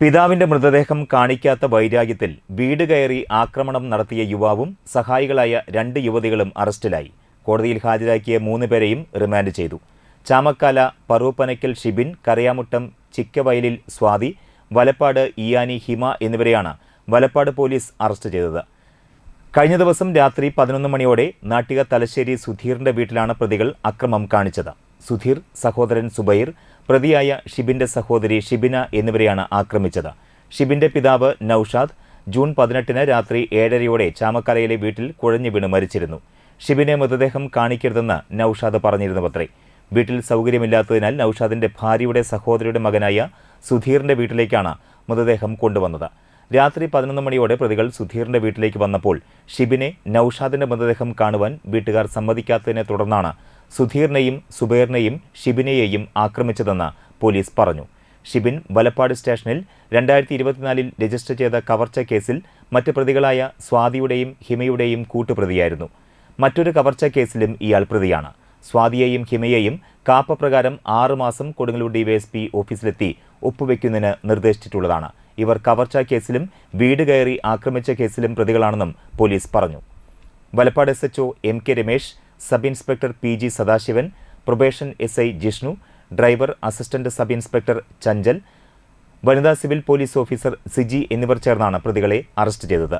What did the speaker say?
പിതാവിന്റെ മൃതദേഹം കാണിക്കാത്ത വൈരാഗ്യത്തിൽ വീട് കയറി ആക്രമണം നടത്തിയ യുവാവും സഹായികളായ രണ്ട് യുവതികളും അറസ്റ്റിലായി. കോടതിയിൽ ഹാജരാക്കിയ മൂന്ന് പേരെയും റിമാൻഡ് ചെയ്തു. ചാമക്കാല പറൂപ്പനയ്ക്കൽ ഷിബിൻ കരയാമുട്ടം ചിക്കവയലിൽ സ്വാതി വലപ്പാട് ഇയാനി ഹിമ എന്നിവരെയാണ് വലപ്പാട് പോലീസ് അറസ്റ്റ് ചെയ്തത്. കഴിഞ്ഞ ദിവസം രാത്രി പതിനൊന്ന് മണിയോടെ നാട്ടിക തലശ്ശേരി സുധീറിന്റെ വീട്ടിലാണ് പ്രതികൾ അക്രമം കാണിച്ചത്. സുധീർ സഹോദരൻ സുബൈർ പ്രതിയായ ഷിബിന്റെ സഹോദരി ഷിബിന എന്നിവരെയാണ് ആക്രമിച്ചത്. ഷിബിന്റെ പിതാവ് നൌഷാദ് ജൂൺ പതിനെട്ടിന് രാത്രി ഏഴരയോടെ ചാമക്കരയിലെ വീട്ടിൽ കുഴഞ്ഞു വീണ് മരിച്ചിരുന്നു. ഷിബിനെ മൃതദേഹം കാണിക്കരുതെന്ന് നൌഷാദ് പറഞ്ഞിരുന്നുവത്രേ വീട്ടിൽ സൗകര്യമില്ലാത്തതിനാൽ നൌഷാദിന്റെ ഭാര്യയുടെ സഹോദരിയുടെ മകനായ സുധീറിന്റെ വീട്ടിലേക്കാണ് മൃതദേഹം കൊണ്ടുവന്നത്. രാത്രി പതിനൊന്ന് മണിയോടെ പ്രതികൾ സുധീറിന്റെ വീട്ടിലേക്ക് വന്നപ്പോൾ ഷിബിനെ നൌഷാദിന്റെ മൃതദേഹം കാണുവാൻ വീട്ടുകാർ സമ്മതിക്കാത്തതിനെ തുടർന്നാണ് സുധീറിനെയും സുബൈറിനെയും ഷിബിനെയെയും ആക്രമിച്ചതെന്ന് പോലീസ് പറഞ്ഞു. ഷിബിൻ വലപ്പാട് സ്റ്റേഷനിൽ രണ്ടായിരത്തി ഇരുപത്തിനാലിൽ രജിസ്റ്റർ ചെയ്ത കവർച്ച കേസിൽ മറ്റ് പ്രതികളായ സ്വാതിയുടെയും ഹിമയുടെയും കൂട്ടുപ്രതിയായിരുന്നു. മറ്റൊരു കവർച്ച കേസിലും ഇയാൾ പ്രതിയാണ്. സ്വാതിയെയും ഹിമയെയും കാപ്പപ്രകാരം ആറുമാസം കൊടുങ്ങല്ലൂർ ഡിവൈഎസ്പി ഓഫീസിലെത്തി ഒപ്പുവെക്കുന്നതിന് നിർദ്ദേശിച്ചിട്ടുള്ളതാണ്. ഇവർ കവർച്ച കേസിലും വീട് കയറി ആക്രമിച്ച കേസിലും പ്രതികളാണെന്നും പോലീസ് പറഞ്ഞു. Valappad S HO M K Ramesh sub inspector P G Sadasivan probation S I Jishnu driver assistant sub inspector Chanchal വനിതാ സിവിൽ പോലീസ് ഓഫീസർ സിജി എന്നിവർ ചേർന്നാണ് പ്രതികളെ അറസ്റ്റ് ചെയ്തത്.